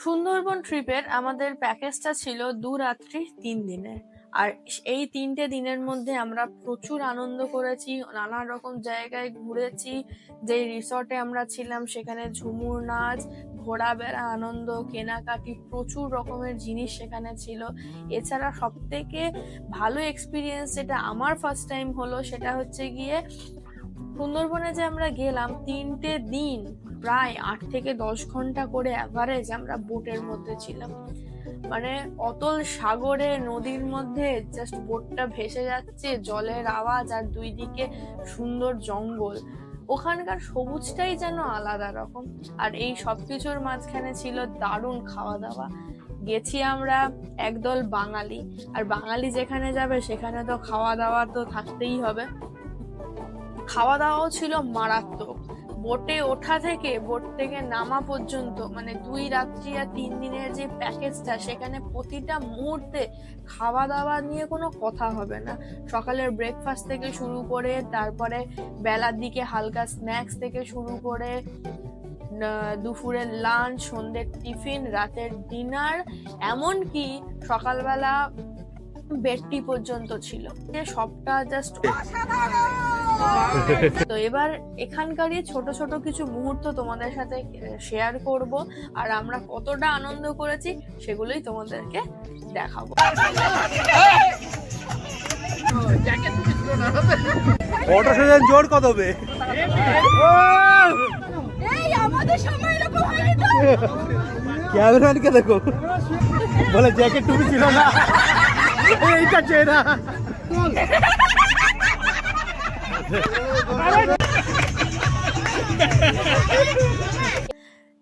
সুন্দরবন ট্রিপের আমাদের প্যাকেজটা ছিল দু রাত্রি তিন দিনে আর এই তিনটে দিনের মধ্যে আমরা প্রচুর আনন্দ করেছি, নানা রকম জায়গায় ঘুরেছি যে রিসর্টে আমরা ছিলাম সেখানে ঝুমুর নাচ ঘোরা বেড়া আনন্দ, কেনাকাটি, প্রচুর রকমের জিনিস সেখানে ছিল। এছাড়া সব থেকে ভালো এক্সপিরিয়েন্স যেটা আমার ফার্স্ট টাইম হলো সেটা হচ্ছে গিয়ে সুন্দরবনে যে আমরা গেলাম, তিনটে দিন প্রায় আট থেকে দশ ঘণ্টা করে অ্যাভারেজ আমরা বোটের মধ্যে ছিলাম। মানে অতল সাগরে, নদীর মধ্যে জাস্ট বোটটা ভেসে যাচ্ছে, জলের আওয়াজ আর দুই দিকে সুন্দর জঙ্গল। ওখানকার সবুজটাই যেন আলাদা রকম। আর এই সবকিছুর মাঝখানে ছিল দারুণ খাওয়া দাওয়া গেছি আমরা একদল বাঙালি। আর বাঙালি যেখানে যাবে, সেখানে তো খাওয়া দাওয়া তো থাকতেই হবে। খাওয়া দাওয়াও ছিল মারাত্মক। বোটে ওঠা থেকে বোট থেকে নামা পর্যন্ত মানে দুই রাত্রি আর তিন দিনের যে প্যাকেজটা, সেখানে প্রতিটা মুহূর্তে খাওয়া দাওয়া নিয়ে কোনো কথা হবে না। সকালের ব্রেকফাস্ট থেকে শুরু করে, তারপরে বেলার দিকে হালকা স্ন্যাক্স থেকে শুরু করে দুপুরের লাঞ্চ সন্ধ্যের টিফিন রাতের ডিনার এমনকি সকালবেলা বেডটি পর্যন্ত ছিল। সবটা জাস্ট তো এবার এখানকারই ছোট ছোট কিছু মুহূর্ত তোমাদের সাথে শেয়ার করব। আর আমরা কতটা আনন্দ করেছি সেগুলোই তোমাদেরকে দেখাবো। ফটো সেশন জোর কত হবে? ক্যামেরাম্যানকে দেখো। বলে জ্যাকেট টুপি ছিল না। এইটা চেনা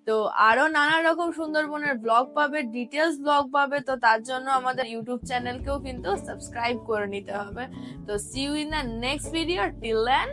তো আরও নানা রকম সুন্দরবনের ব্লগ পাবে ডিটেলস ব্লগ পাবে, তো তার জন্য আমাদের ইউটিউব চ্যানেলকেও কিন্তু সাবস্ক্রাইব করে নিতে হবে। তো see you in the next video till then